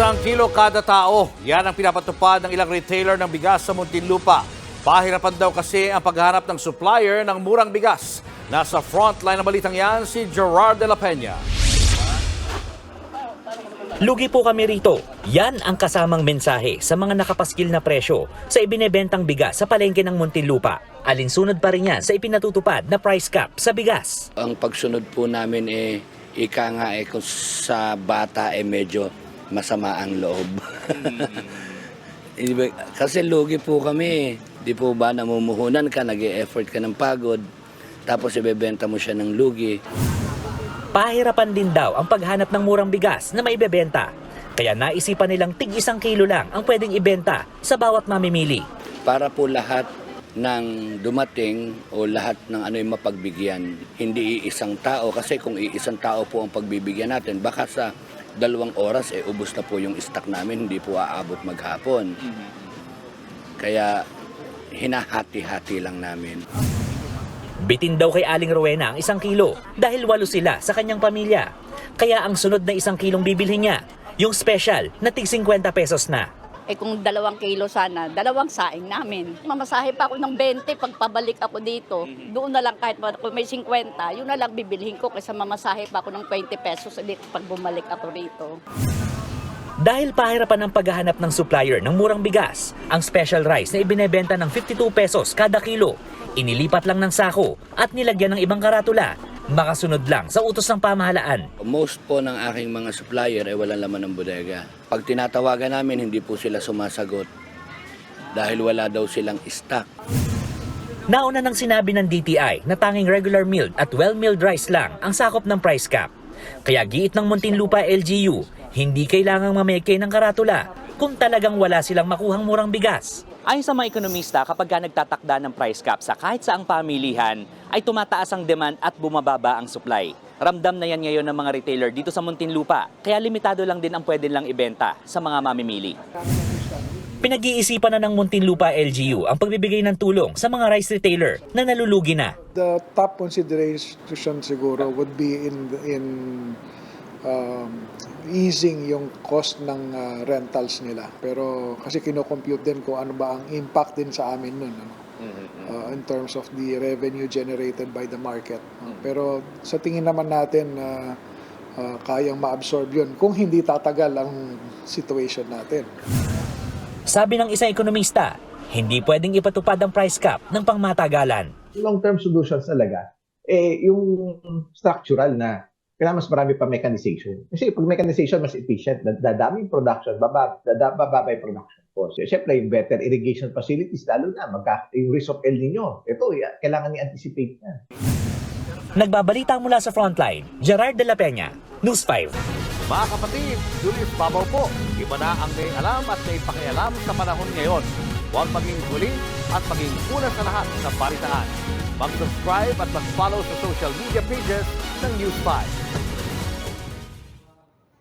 Isang kilo kada tao. Yan ang pinapatupad ng ilang retailer ng bigas sa Muntinlupa. Pahirapan daw kasi ang paghanap ng supplier ng murang bigas. Nasa frontline ng balitang yan si Gerard de la Peña. Lugi po kami rito. Yan ang kasamang mensahe sa mga nakapaskil na presyo sa ibinebentang bigas sa palengke ng Muntinlupa. Alinsunod pa rin yan sa ipinatutupad na price cap sa bigas. Ang pagsunod po namin eh, ika nga eh, kung sa bata eh medyo masama ang loob. Ibig- Kasi lugi po kami. Di po ba namumuhunan ka, nag effort ka ng pagod, tapos ibebenta mo siya ng lugi. Pahirapan din daw ang paghanap ng murang bigas na maibebenta. Kaya naisipan nilang tig isang kilo lang ang pwedeng ibenta sa bawat mamimili. Para po lahat ng dumating o lahat ng ano yung mapagbigyan, hindi iisang tao. Kasi kung iisang tao po ang pagbibigyan natin, baka sa dalawang oras, eh, ubos na po yung stock namin, hindi po aabot maghapon. Kaya hinahati-hati lang namin. Bitin daw kay Aling Rowena ang isang kilo dahil walo sila sa kanyang pamilya. Kaya ang sunod na isang kilong bibilhin niya, yung special na tig 50 pesos na. Eh kung dalawang kilo sana, dalawang saing namin. Mamasahe pa ako ng 20 pag pabalik ako dito. Doon na lang kahit kung may 50, yun na lang bibilhin ko kaysa mamasahe pa ako ng 20 pesos ulit pag bumalik ako rito. Dahil pahirapan ang paghahanap ng supplier ng murang bigas, ang special rice na ibinebenta ng 52 pesos kada kilo, inilipat lang ng sako at nilagyan ng ibang karatula. Makasunod lang sa utos ng pamahalaan. Most po ng aking mga supplier ay walang laman ng bodega. Pag tinatawagan namin, hindi po sila sumasagot dahil wala daw silang stock. Nauna nang sinabi ng DTI na tanging regular milled at well-milled rice lang ang sakop ng price cap. Kaya giit ng Muntinlupa LGU, hindi kailangang mameke ng karatula kung talagang wala silang makuhang murang bigas. Ayon sa mga ekonomista, kapag ka nagtatakda ng price cap sa kahit saang pamilihan, ay tumataas ang demand at bumababa ang supply. Ramdam na yan ngayon ng mga retailer dito sa Muntinlupa, kaya limitado lang din ang pwede lang ibenta sa mga mamimili. Pinag-iisipan na ng Muntinlupa LGU ang pagbibigay ng tulong sa mga rice retailer na nalulugi na. The top consideration siguro would be in in um, easing yung cost ng uh, rentals nila. Pero kasi kino-compute din kung ano ba ang impact din sa amin nun. Ano? Uh, in terms of the revenue generated by the market. Uh, Pero sa tingin naman natin na uh, kayang ma-absorb yun kung hindi tatagal ang situation natin. Sabi ng isang ekonomista, hindi pwedeng ipatupad ang price cap ng pangmatagalan. long-term solutions talaga, eh, yung structural na kailangan mas marami pa mechanization. Kasi pag mechanization, mas efficient, dad- dadami yung production, baba, bababa yung production cost. Siyempre, yung better irrigation facilities, lalo na, magka, yung risk of El Nino, ito, kailangan i-anticipate na. Nagbabalita mula sa frontline, Gerard de la Peña, News 5. Mga kapatid, Julius Babaw po. Iba na ang may alam at may pakialam sa panahon ngayon. Huwag maging huli at maging una sa lahat sa balitaan. Mag-subscribe at mag-follow sa social media pages ng News 5.